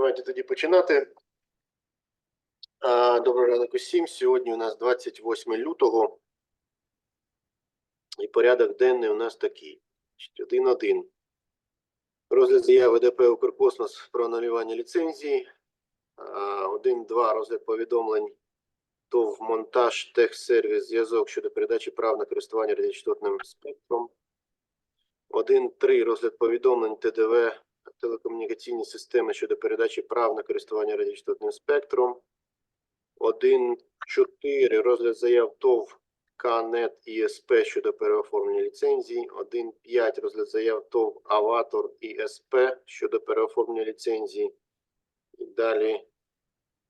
Давайте тоді починати. А, Доброго ранку усім. Сьогодні у нас 28 лютого. І порядок денний у нас такий. 1.1. Розгляд заяви ДП «Укркосмос» про анулювання ліцензії. 1.2. Розгляд повідомлень ТОВ «Монтаж Техсервіс» зв'язок щодо передачі прав на користування радіочастотним спектром. 1.3. Розгляд повідомлень ТДВ телекомунікаційні системи щодо передачі прав на користування радіочастотним спектром. 1.4. Розгляд заяв ТОВ КНЕТ ІСП щодо переоформлення ліцензій. 1.5. Розгляд заяв ТОВ Аватор ІСП щодо переоформлення ліцензій. І далі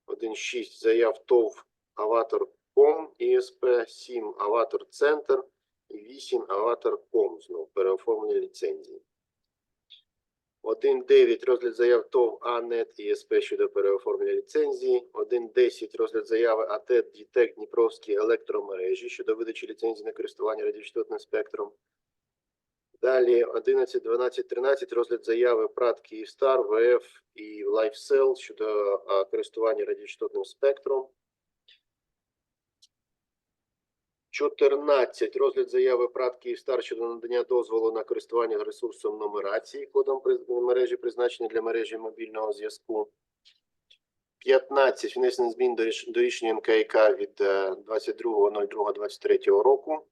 1.6. Заяв ТОВ Аватор Ком ІСП, 7 Аватор Центр і 8 Аватор Ком. Знову переоформлення ліцензій. 1.9 розгляд заяв ТОВ АНЕТ ІСП щодо переоформлення ліцензії. 1.10 розгляд заяви АТ ДІТЕК Дніпровські електромережі щодо видачі ліцензії на користування радіочастотним спектром. Далі 11, 12, 13 розгляд заяви ПРАТ Київстар, ВФ і LifeSell щодо користування радіочастотним спектром. 14. Розгляд заяви ПРАТ Київстар щодо надання дозволу на користування ресурсом нумерації кодом мережі, призначений для мережі мобільного зв'язку. 15. Внесення змін до ріш- до рішення НКК від е, 22.02.23 року.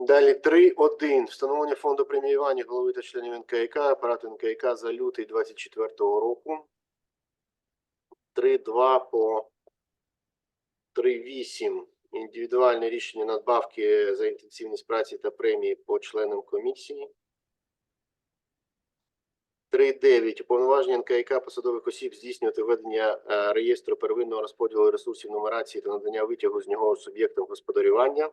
Далі 3.1. Встановлення фонду преміювання голови та членів НКК, апарату НКК за лютий 24 року. 3.2 по 3.8. Індивідуальне рішення надбавки за інтенсивність праці та премії по членам комісії. 3.9. Уповноваження НКК посадових осіб здійснювати ведення е, реєстру первинного розподілу ресурсів нумерації та надання витягу з нього суб'єктам господарювання.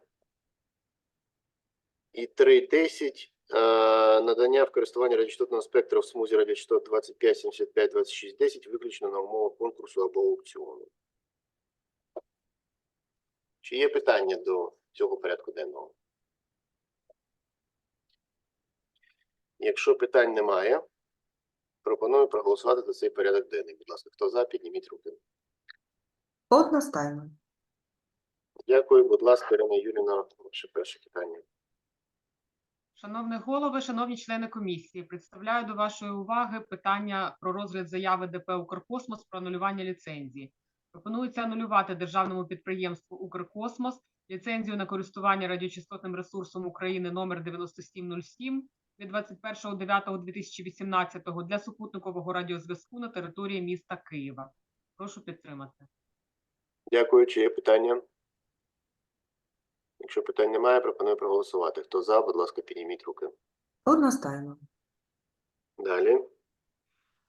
І 3.10. е, Надання в користування радіочастотного спектру в смузі радіочастот 25, 75, 26, 10 виключно на умовах конкурсу або аукціону. Чи є питання до цього порядку денного? Якщо питань немає, пропоную проголосувати за цей порядок денний. Будь ласка, хто за, підніміть руки. Одностайно. Дякую, будь ласка, Ірина Юріна, ваше перше питання. Шановний голови, шановні члени комісії, представляю до вашої уваги питання про розгляд заяви ДП «Укркосмос» про анулювання ліцензії. Пропонується анулювати державному підприємству «Укркосмос» ліцензію на користування радіочастотним ресурсом України номер 9707 від 21.09.2018 для супутникового радіозв'язку на території міста Києва. Прошу підтримати. Дякую, чи є питання? Якщо питань немає, пропоную проголосувати. Хто за, будь ласка, підніміть руки. Одностайно. Далі.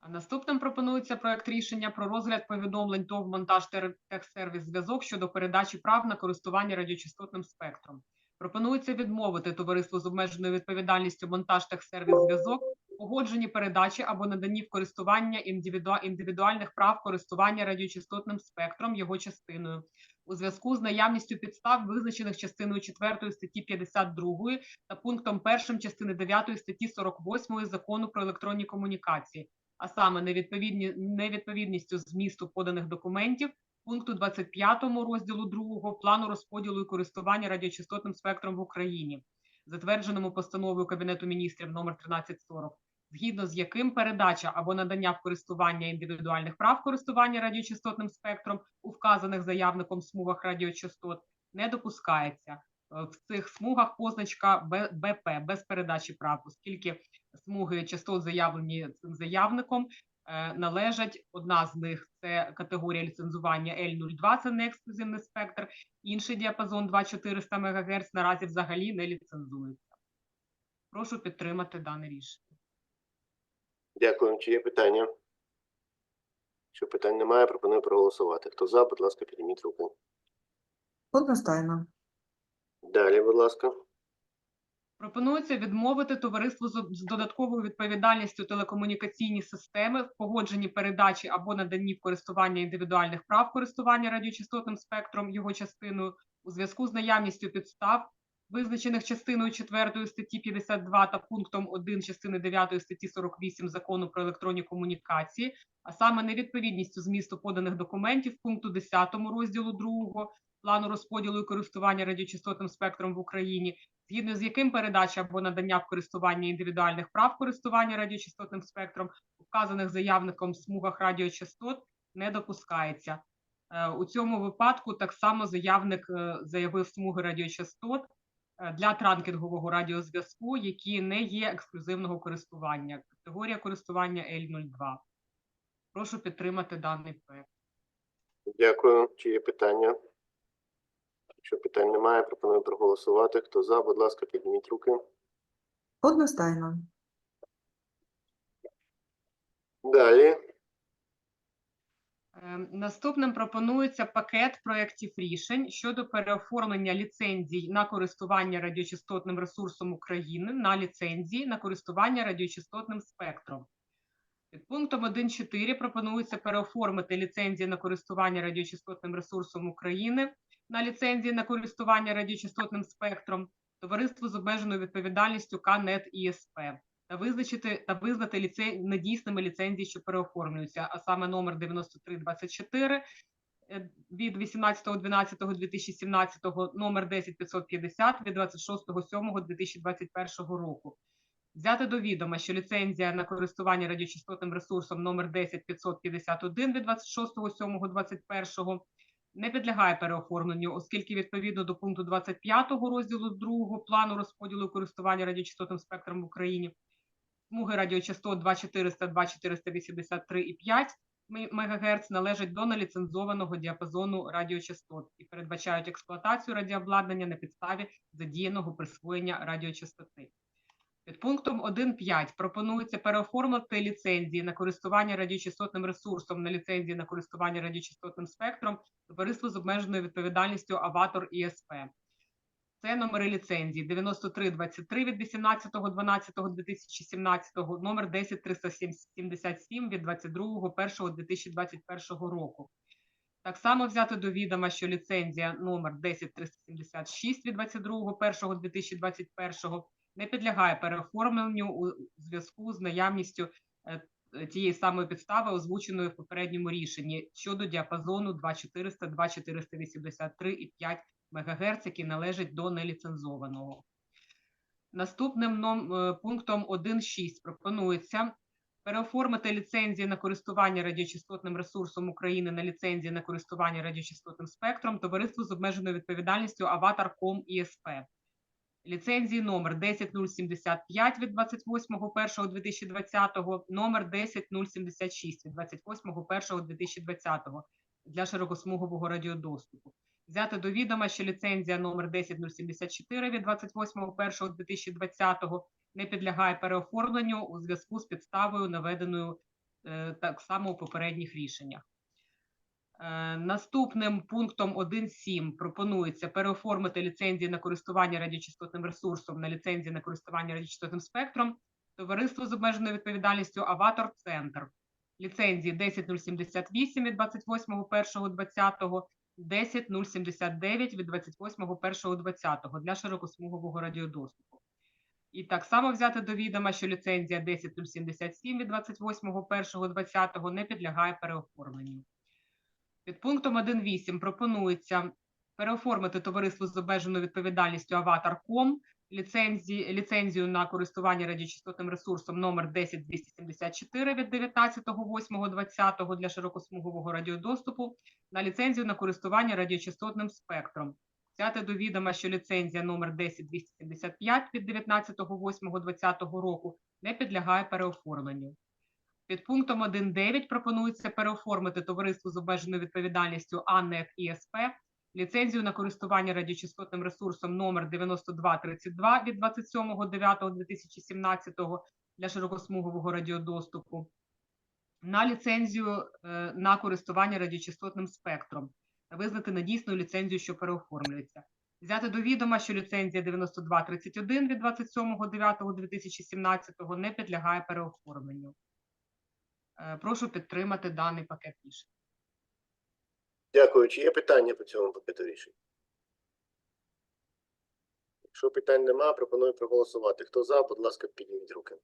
Наступним пропонується проект рішення про розгляд повідомлень ТОВ «Монтаж Техсервіс Зв'язок» щодо передачі прав на користування радіочастотним спектром. Пропонується відмовити товариству з обмеженою відповідальністю «Монтаж Техсервіс Зв'язок» в погодженні передачі або наданні в користування індивіду- індивідуальних прав користування радіочастотним спектром його частиною у зв'язку з наявністю підстав, визначених частиною 4 статті 52 та пунктом 1 частини 9 статті 48 Закону про електронні комунікації, а саме невідповідні, невідповідністю змісту поданих документів пункту 25 розділу 2 плану розподілу і користування радіочастотним спектром в Україні, затвердженому постановою Кабінету міністрів номер 1340, згідно з яким передача або надання в користування індивідуальних прав користування радіочастотним спектром у вказаних заявником смугах радіочастот не допускається. Е, В цих смугах позначка БП без передачі прав, оскільки смуги частот заявлені цим заявником е, належать. Одна з них це категорія ліцензування L02, це не ексклюзивний спектр. Інший діапазон 2400 МГц наразі взагалі не ліцензується. Прошу підтримати дане рішення. Дякую. Чи є питання? Якщо питань немає, пропоную проголосувати. Хто за, будь ласка, підніміть руки. Одностайно. Далі, будь ласка. Пропонується відмовити товариству з додатковою відповідальністю телекомунікаційні системи в погодженні передачі або наданні в користування індивідуальних прав користування радіочастотним спектром його частиною у зв'язку з наявністю підстав, визначених частиною 4 статті 52 та пунктом 1 частини 9 статті 48 Закону про електронні комунікації, а саме невідповідністю змісту поданих документів пункту 10 розділу 2 плану розподілу і користування радіочастотним спектром в Україні, згідно з яким передача або надання в користування індивідуальних прав користування радіочастотним спектром, вказаних заявником в смугах радіочастот, не допускається. Е, У цьому випадку так само заявник е, заявив смуги радіочастот е, для транкінгового радіозв'язку, які не є ексклюзивного користування. Категорія користування L02. Прошу підтримати даний проект. Дякую. Чи є питання? Якщо питань немає, пропоную проголосувати. Хто за, будь ласка, підніміть руки. Одностайно. Далі. Е, Наступним пропонується пакет проєктів рішень щодо переоформлення ліцензій на користування радіочастотним ресурсом України на ліцензії на користування радіочастотним спектром. Під пунктом 1.4 пропонується переоформити ліцензії на користування радіочастотним ресурсом України на ліцензії на користування радіочастотним спектром товариству з обмеженою відповідальністю КНЕТ ІСП та визначити та визнати ліце... недійсними ліцензії, що переоформлюються, а саме номер 9324 е, від 18.12.2017, номер 10550 від 26.07.2021 року. Взяти до відома, що ліцензія на користування радіочастотним ресурсом номер 10551 від 26.07.2021 не підлягає переоформленню, оскільки відповідно до пункту 25 розділу 2 плану розподілу користування радіочастотним спектром в Україні смуги радіочастот 2400, 2483 і 5 МГц належать до неліцензованого діапазону радіочастот і передбачають експлуатацію радіообладнання на підставі задіяного присвоєння радіочастоти. Під пунктом 1.5 пропонується переоформити ліцензії на користування радіочастотним ресурсом на ліцензії на користування радіочастотним спектром товариству з обмеженою відповідальністю Аватор ІСП. Це номери ліцензії 9323 від 18.12.2017, номер 10377 від 22.01.2021 року. Так само взяти до відома, що ліцензія номер 10376 від 22.01.2021 не підлягає переоформленню у зв'язку з наявністю е, тієї самої підстави, озвученої в попередньому рішенні щодо діапазону 2400, 2483 і 5 МГц, який належить до неліцензованого. Наступним е, пунктом 1.6 пропонується переоформити ліцензії на користування радіочастотним ресурсом України на ліцензії на користування радіочастотним спектром товариству з обмеженою відповідальністю Аватар.ком ІСП. Ліцензії номер 10075 від 28.01.2020, номер 10076 від 28.01.2020 для широкосмугового радіодоступу. Взяти до відома, що ліцензія номер 10074 від 28.01.2020 не підлягає переоформленню у зв'язку з підставою, наведеною е, так само у попередніх рішеннях. Е, Наступним пунктом 1.7 пропонується переоформити ліцензії на користування радіочастотним ресурсом на ліцензії на користування радіочастотним спектром товариство з обмеженою відповідальністю Аватор Центр. Ліцензії 10078 від 28.01.20, 10079 від 28.01.20 для широкосмугового радіодоступу. І так само взяти до відома, що ліцензія 10077 від 28.01.20 не підлягає переоформленню. Під пунктом 1.8 пропонується переоформити товариство з обмеженою відповідальністю Аватар.ком ліцензії, ліцензію на користування радіочастотним ресурсом номер 10274 від 19.08.20 для широкосмугового радіодоступу на ліцензію на користування радіочастотним спектром. Взяти до відома, що ліцензія номер 10275 від 19.08.2020 року не підлягає переоформленню. Під пунктом 1.9 пропонується переоформити товариство з обмеженою відповідальністю АНЕК ІСП ліцензію на користування радіочастотним ресурсом номер 9232 від 27.09.2017 для широкосмугового радіодоступу на ліцензію е, на користування радіочастотним спектром та визнати надійсну ліцензію, що переоформлюється. Взяти до відома, що ліцензія 9231 від 27.09.2017 не підлягає переоформленню. Е, Прошу підтримати даний пакет рішень. Дякую. Чи є питання по цьому пакету рішень? Якщо питань немає, пропоную проголосувати. Хто за, будь ласка, підніміть руки.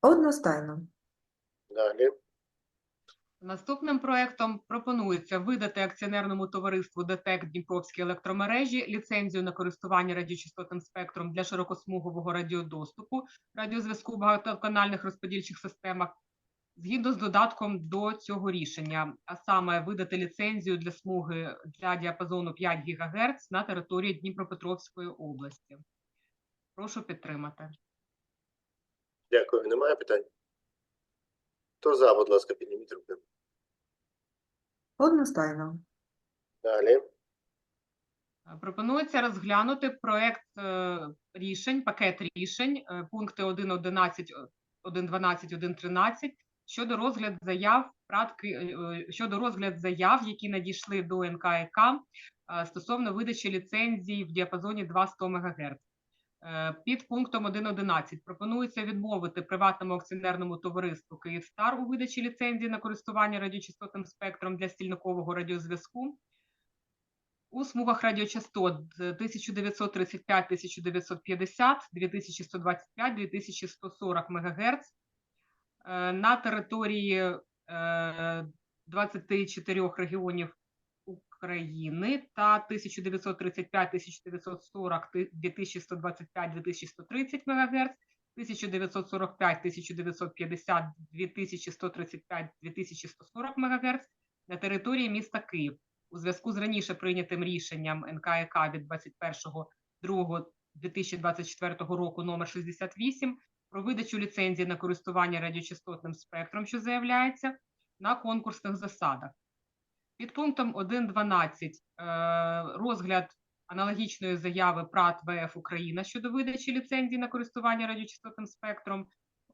Одностайно. Далі. Наступним проектом пропонується видати акціонерному товариству ДТЕК Дніпровські електромережі ліцензію на користування радіочастотним спектром для широкосмугового радіодоступу радіозв'язку в багатоканальних розподільчих системах згідно з додатком до цього рішення, а саме видати ліцензію для смуги для діапазону 5 ГГц на території Дніпропетровської області. Прошу підтримати. Дякую. Немає питань? Хто за, будь ласка, підніміть руки. Одностайно. Далі. Пропонується розглянути проект е, рішень, пакет рішень, е, пункти 1.11, 1.12, 1.13 щодо розгляд заяв пратки, е, щодо розгляд заяв, які надійшли до НКК е, стосовно видачі ліцензій в діапазоні 200 МГц. Е, Під пунктом 1.11 пропонується відмовити приватному акціонерному товариству «Київстар» у видачі ліцензії на користування радіочастотним спектром для стільникового радіозв'язку у смугах радіочастот з 1935, 1950, 2125, 2140 МГц е, на території е, 24 регіонів України та 1935, 1940, 2125, 2130 МГц, 1945, 1950, 2135, 2140 МГц на території міста Київ у зв'язку з раніше прийнятим рішенням НКК від 21.02.2024 року номер 68 про видачу ліцензії на користування радіочастотним спектром, що заявляється, на конкурсних засадах. Під пунктом 1.12 е, розгляд аналогічної заяви ПРАТ ВФ Україна щодо видачі ліцензії на користування радіочастотним спектром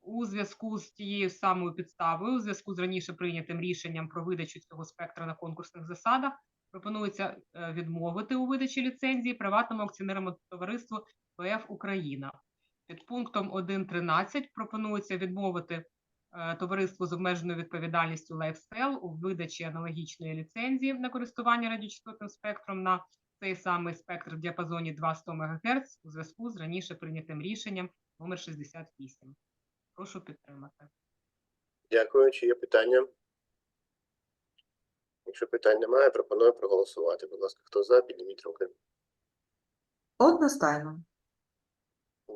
у зв'язку з тією самою підставою, у зв'язку з раніше прийнятим рішенням про видачу цього спектра на конкурсних засадах, пропонується е, відмовити у видачі ліцензії приватному акціонерному товариству ВФ Україна. Під пунктом 1.13 пропонується відмовити е, товариству з обмеженою відповідальністю LifeSell у видачі аналогічної ліцензії на користування радіочастотним спектром на цей самий спектр в діапазоні 200 МГц у зв'язку з раніше прийнятим рішенням номер 68. Прошу підтримати. Дякую. Чи є питання? Якщо питань немає, пропоную проголосувати. Будь ласка, хто за, підніміть руки. Одностайно.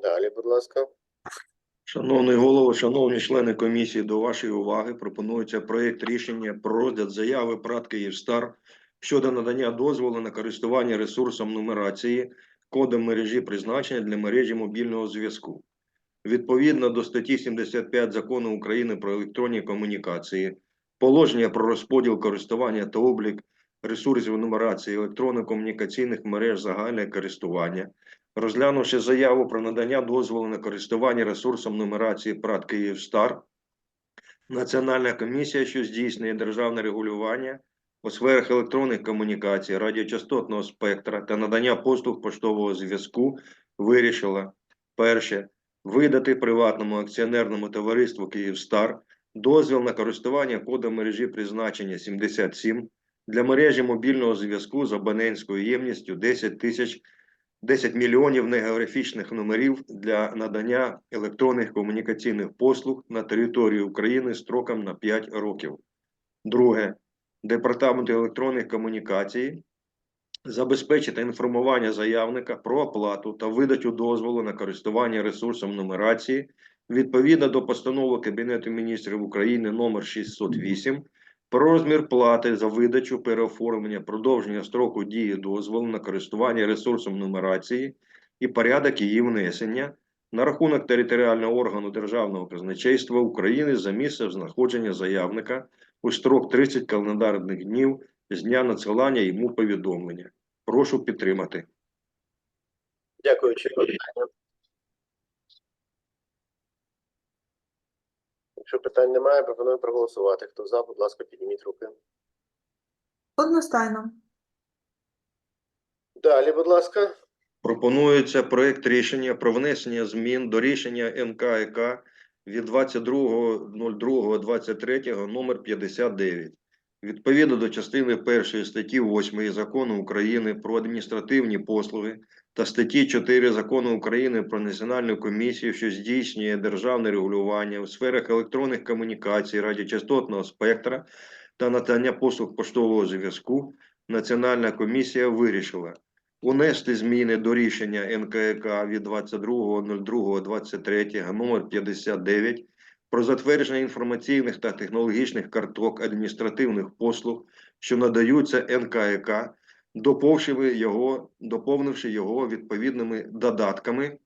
Далі, будь ласка. Шановний голово, шановні члени комісії, до вашої уваги пропонується проєкт рішення про розгляд заяви ПРАТ «Київстар» щодо надання дозволу на користування ресурсом нумерації кодом мережі призначення для мережі мобільного зв'язку. Відповідно до статті 75 Закону України про електронні комунікації, положення про розподіл користування та облік ресурсів нумерації електронно-комунікаційних мереж загальне користування, розглянувши заяву про надання дозволу на користування ресурсом нумерації ПРАТ «Київстар», Національна комісія, що здійснює державне регулювання у сферах електронних комунікацій, радіочастотного спектра та надання послуг поштового зв'язку, вирішила перше видати приватному акціонерному товариству «Київстар» дозвіл на користування кодом мережі призначення 77 для мережі мобільного зв'язку з абонентською ємністю 10 тисяч 10 мільйонів негеографічних номерів для надання електронних комунікаційних послуг на території України строком на 5 років. Друге, Департаменту електронних комунікацій забезпечити інформування заявника про оплату та видачу дозволу на користування ресурсом нумерації відповідно до постанови Кабінету міністрів України номер 608 про розмір плати за видачу, переоформлення, продовження строку дії дозволу на користування ресурсом нумерації і порядок її внесення на рахунок територіального органу Державного казначейства України за місцем знаходження заявника у строк 30 календарних днів з дня надсилання йому повідомлення. Прошу підтримати. Дякую. Чи є питання? Якщо питань немає, пропоную проголосувати. Хто за, будь ласка, підніміть руки. Одностайно. Далі, будь ласка. Пропонується проект рішення про внесення змін до рішення НКК від 22.02.23 номер 59. Відповідно до частини 1 статті 8 Закону України про адміністративні послуги та статті 4 Закону України про Національну комісію, що здійснює державне регулювання у сферах електронних комунікацій, радіочастотного спектра та надання послуг поштового зв'язку, Національна комісія вирішила унести зміни до рішення НКК від 22.02.23 номер 59 про затвердження інформаційних та технологічних карток адміністративних послуг, що надаються НКК, доповнивши його, доповнивши його відповідними додатками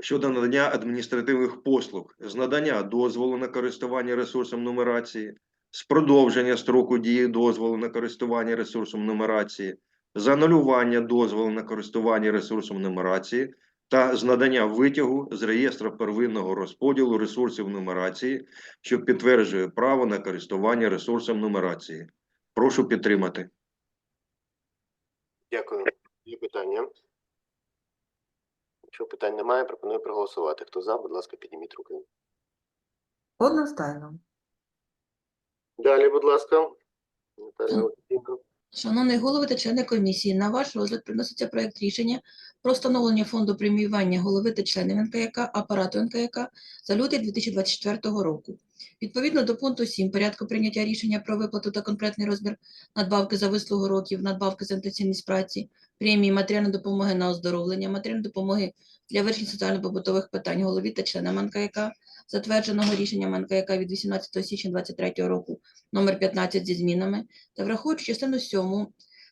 щодо надання адміністративних послуг з надання дозволу на користування ресурсом нумерації, з продовження строку дії дозволу на користування ресурсом нумерації, з анулювання дозволу на користування ресурсом нумерації та з надання витягу з реєстру первинного розподілу ресурсів нумерації, що підтверджує право на користування ресурсом нумерації. Прошу підтримати. Дякую. Є питання? Якщо питань немає, пропоную проголосувати. Хто за, будь ласка, підніміть руки. Одностайно. Далі, будь ласка. Шановний голови та члени комісії, на ваш розгляд приноситься проект рішення про встановлення фонду преміювання голови та членів НКЯК, апарату НКЯК за лютий 2024 року. Відповідно до пункту 7 порядку прийняття рішення про виплату та конкретний розмір надбавки за вислугу років, надбавки за інтенсивність праці, премії, матеріальної допомоги на оздоровлення, матеріальної допомоги для вирішення соціально-побутових питань голові та членам НКЯК, затвердженого рішенням НКЯК від 18 січня 2023 року номер 15 зі змінами, та враховуючи частину 7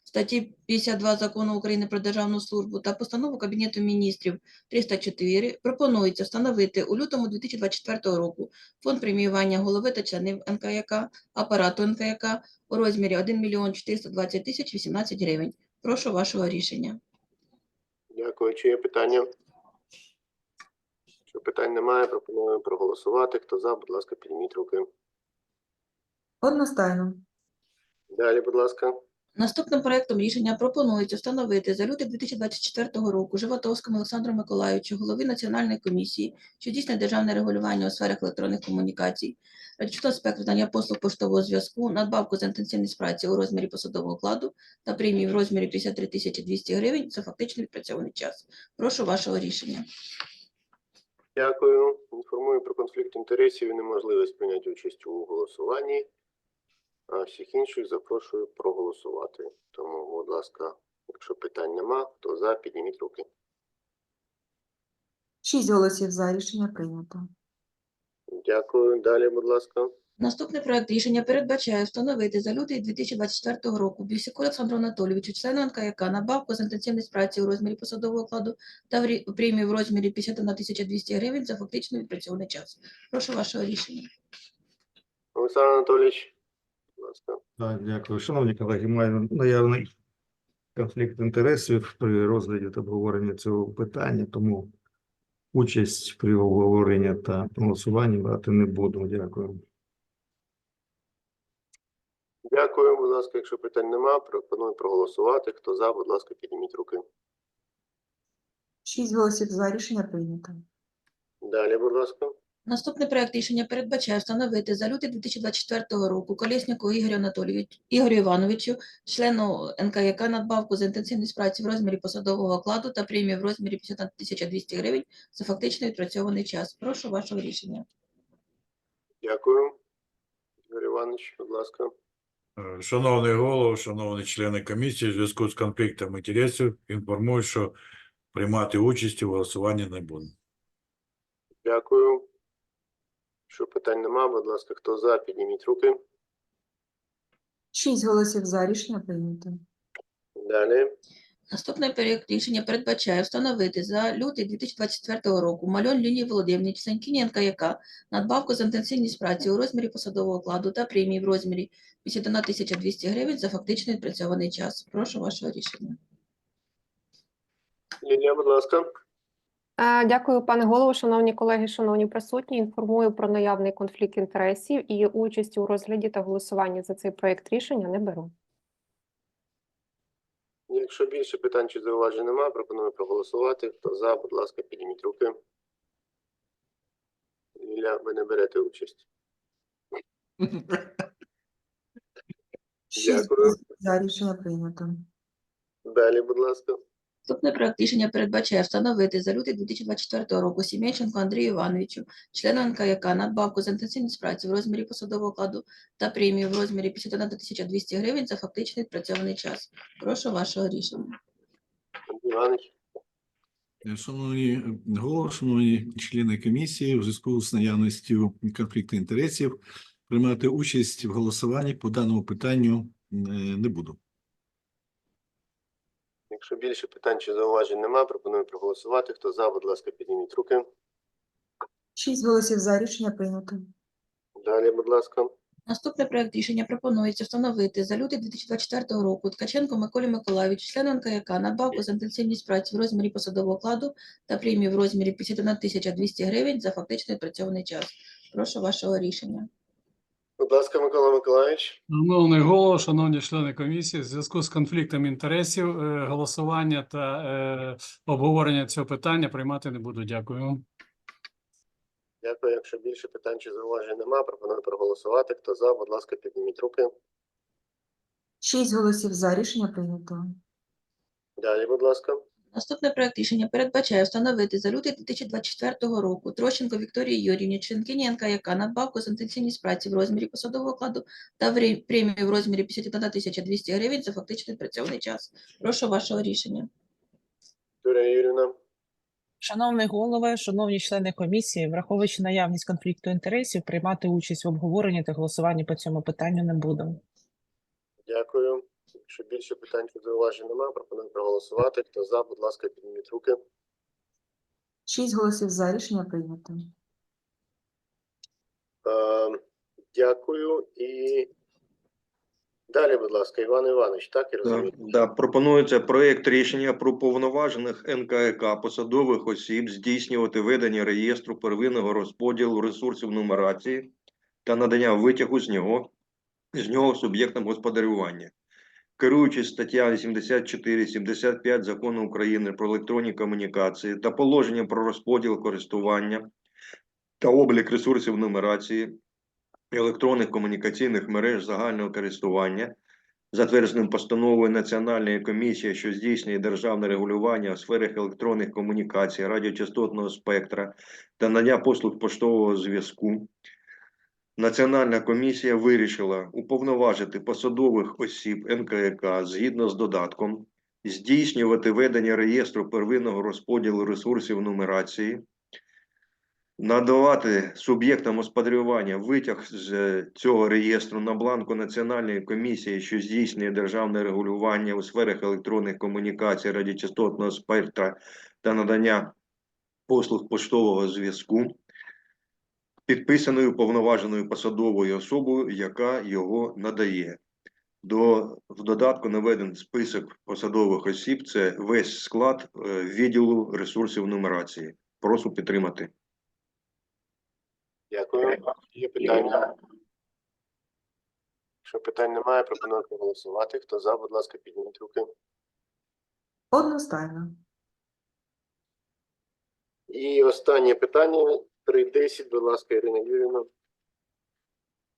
статті 52 Закону України про державну службу та постанову Кабінету міністрів 304 пропонується встановити у лютому 2024 року фонд преміювання голови та членів НКЯК, апарату НКЯК у розмірі 1 мільйон 420 тисяч 18 гривень. Прошу вашого рішення. Дякую. Чи є питання? Якщо питань немає, пропоную проголосувати. Хто за, будь ласка, підніміть руки. Одностайно. Далі, будь ласка. Наступним проектом рішення пропонується встановити за лютий 2024 року Животовському Олександру Миколайовичу, голові Національної комісії, що здійснює державне регулювання у сферах електронних комунікацій, радіочастотного спектру надання послуг поштового зв'язку, надбавку за інтенсивність праці у розмірі посадового окладу та премії в розмірі 53 тисячі 200 гривень за фактично відпрацьований час. Прошу вашого рішення. Дякую. Інформую про конфлікт інтересів і неможливість прийняти участь у голосуванні. А всіх інших запрошую проголосувати. Тому, будь ласка, якщо питань нема, хто за, підніміть руки. Шість голосів за. Рішення прийнято. Дякую. Далі, будь ласка. Наступний проект рішення передбачає встановити за лютий 2024 року Бісіку Олександру Анатолійовичу, члену НКЯК, надбавку за інтенсивність праці у розмірі посадового окладу та в рі- премію в розмірі 51 200 гривень за фактично відпрацьований час. Прошу вашого рішення. Олександр Анатолійович, ласка. Так, дякую. Шановні колеги, маю наявний конфлікт інтересів при розгляді та обговоренні цього питання, тому участь при обговоренні та голосуванні брати не буду. Дякую. Дякую, будь ласка. Якщо питань нема, пропоную проголосувати. Хто за, будь ласка, підніміть руки. Шість голосів за. Рішення прийнято. Далі, будь ласка. Наступний проект рішення передбачає встановити за лютий 2024 року Колєсніку Ігорю Анатолійовичу, Ігорю Івановичу, члену НКЯК надбавку за інтенсивність праці в розмірі посадового окладу та премію в розмірі 51 200 гривень за фактично відпрацьований час. Прошу вашого рішення. Дякую. Ігор Іванович, будь ласка. Е, Шановний голово, шановні члени комісії, в зв'язку з конфліктом інтересів інформую, що приймати участь у голосуванні не буду. Дякую. Якщо питань нема, будь ласка, хто за, підніміть руки. Шість голосів за. Рішення прийнято. Далі. Наступний проект рішення передбачає встановити за лютий 2024 року Мальон Лінії Володимирівні, членкині НКЯК, надбавку за інтенсивність праці у розмірі посадового окладу та премії в розмірі 51 200 гривень за фактично відпрацьований час. Прошу вашого рішення. Лілія, будь ласка. Е, Дякую, пане голово, шановні колеги, шановні присутні. Інформую про наявний конфлікт інтересів і участь у розгляді та голосуванні за цей проект рішення не беру. Якщо більше питань чи зауважень немає, пропоную проголосувати. Хто за, будь ласка, підніміть руки. Ліля, ви не берете участь. Дякую. за. Рішення прийнято. Далі, будь ласка. Наступний проект рішення передбачає встановити за лютий 2024 року Сім'яченко Андрію Івановичу, члену НКЯК, надбавку за інтенсивність праці в розмірі посадового окладу та премію в розмірі 51 тисяча 200 гривень за фактичний відпрацьований час. Прошу вашого рішення. Іванович, Е, Шановні е, голови, шановні члени комісії, у зв'язку з наявністю конфлікту інтересів приймати участь в голосуванні по даному питанню е, не буду. Якщо більше питань чи зауважень немає, пропоную проголосувати. Хто за, будь ласка, підніміть руки. Шість голосів за. Рішення прийнято. Далі, будь ласка. Наступний проект рішення пропонується встановити за лютий 2024 року Ткаченко Миколі Миколайовичу, члену НКЯК, надбавку за інтенсивність праці в розмірі посадового окладу та премію в розмірі 51 тисяча 200 гривень за фактично відпрацьований час. Прошу вашого рішення. Будь ласка, Микола Миколаївич. Шановний голово, шановні члени комісії, в зв'язку з конфліктом інтересів е, голосування та е, обговорення цього питання приймати не буду. Дякую. Дякую. Якщо більше питань чи зауважень немає, пропоную проголосувати. Хто за, будь ласка, підніміть руки. Шість голосів за. Рішення прийнято. Далі, будь ласка. Наступний проект рішення передбачає встановити за лютий 2024 року Трощенко Вікторії Юрівні, членкині НКЯК, надбавку за інтенсивність праці в розмірі посадового окладу та врі- премію в розмірі 51 тисяча 200 гривень за фактично відпрацьований час. Прошу вашого рішення. Юрія Юрівна. Шановний голове, шановні члени комісії, враховуючи наявність конфлікту інтересів, приймати участь в обговоренні та голосуванні по цьому питанню не буду. Дякую. Якщо більше питань чи зауважень немає, пропоную проголосувати. Хто за, будь ласка, підніміть руки. Шість голосів за. Рішення прийнято. Е, Дякую. І далі, будь ласка, Іван Іванович, так Да, розумію? да, пропонується проект рішення про повноважених НКК посадових осіб здійснювати ведення реєстру первинного розподілу ресурсів нумерації та надання витягу з нього з нього суб'єктам господарювання. Керуючись статтями 74, 75 Закону України про електронні комунікації та положенням про розподіл користування та облік ресурсів нумерації електронних комунікаційних мереж загального користування, затвердженим постановою Національної комісії, що здійснює державне регулювання у сферах електронних комунікацій, радіочастотного спектра та надання послуг поштового зв'язку. Національна комісія вирішила уповноважити посадових осіб НКК згідно з додатком здійснювати ведення реєстру первинного розподілу ресурсів нумерації, надавати суб'єктам господарювання витяг з цього реєстру на бланку Національної комісії, що здійснює державне регулювання у сферах електронних комунікацій, радіочастотного спектра та надання послуг поштового зв'язку, підписаною повноваженою посадовою особою, яка його надає. До в додатку наведений список посадових осіб. Це весь склад е, відділу ресурсів нумерації. Прошу підтримати. Дякую. Є питання? Якщо питань немає, пропоную проголосувати. Хто за, будь ласка, підніміть руки. Одностайно. І останнє питання 3.10, будь ласка, Ірина Юрівна.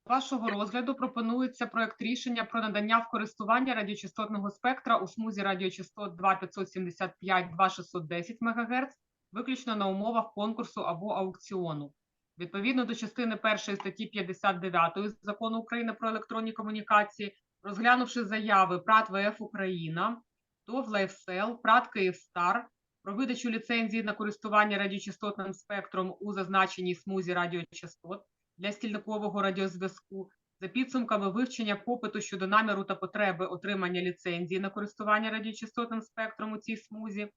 Вашого розгляду пропонується проект рішення про надання в користування радіочастотного спектра у смузі радіочастот 2,575-2,610 МГц виключно на умовах конкурсу або аукціону. Відповідно до частини першої статті 59 Закону України про електронні комунікації, розглянувши заяви ПРАТ ВФ Україна, ТОВ «Лайфсел», ПРАТ «Київстар» про видачу ліцензії на користування радіочастотним спектром у зазначеній смузі радіочастот, для стільникового радіозв'язку за підсумками вивчення попиту щодо наміру та потреби отримання ліцензії на користування радіочастотним спектром у цій смузі,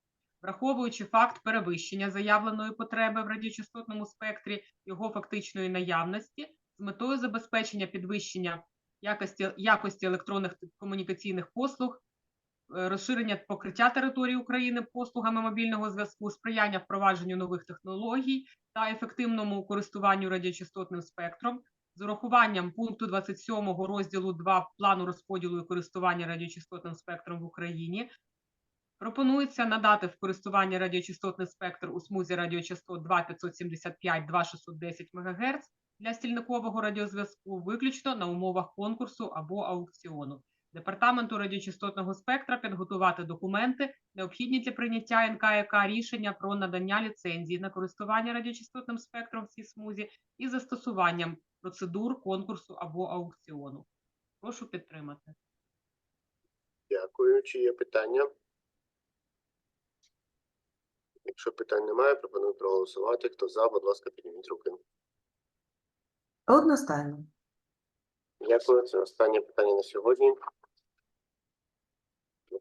враховуючи факт перевищення заявленої потреби в радіочастотному спектрі його фактичної наявності з метою забезпечення підвищення якості, якості електронних комунікаційних послуг, розширення покриття території України послугами мобільного зв'язку, сприяння впровадженню нових технологій та ефективному користуванню радіочастотним спектром з урахуванням пункту 27 розділу 2 плану розподілу і користування радіочастотним спектром в Україні. Пропонується надати в користування радіочастотний спектр у смузі радіочастот 2,575-2,610 МГц для стільникового радіозв'язку виключно на умовах конкурсу або аукціону. Департаменту радіочастотного спектра підготувати документи, необхідні для прийняття НКЯК рішення про надання ліцензії на користування радіочастотним спектром в цій смузі і застосуванням процедур конкурсу або аукціону. Прошу підтримати. Дякую. Чи є питання? Якщо питань немає, пропоную проголосувати. Хто за, будь ласка, підніміть руки. Одностайно. Дякую. Це останнє питання на сьогодні.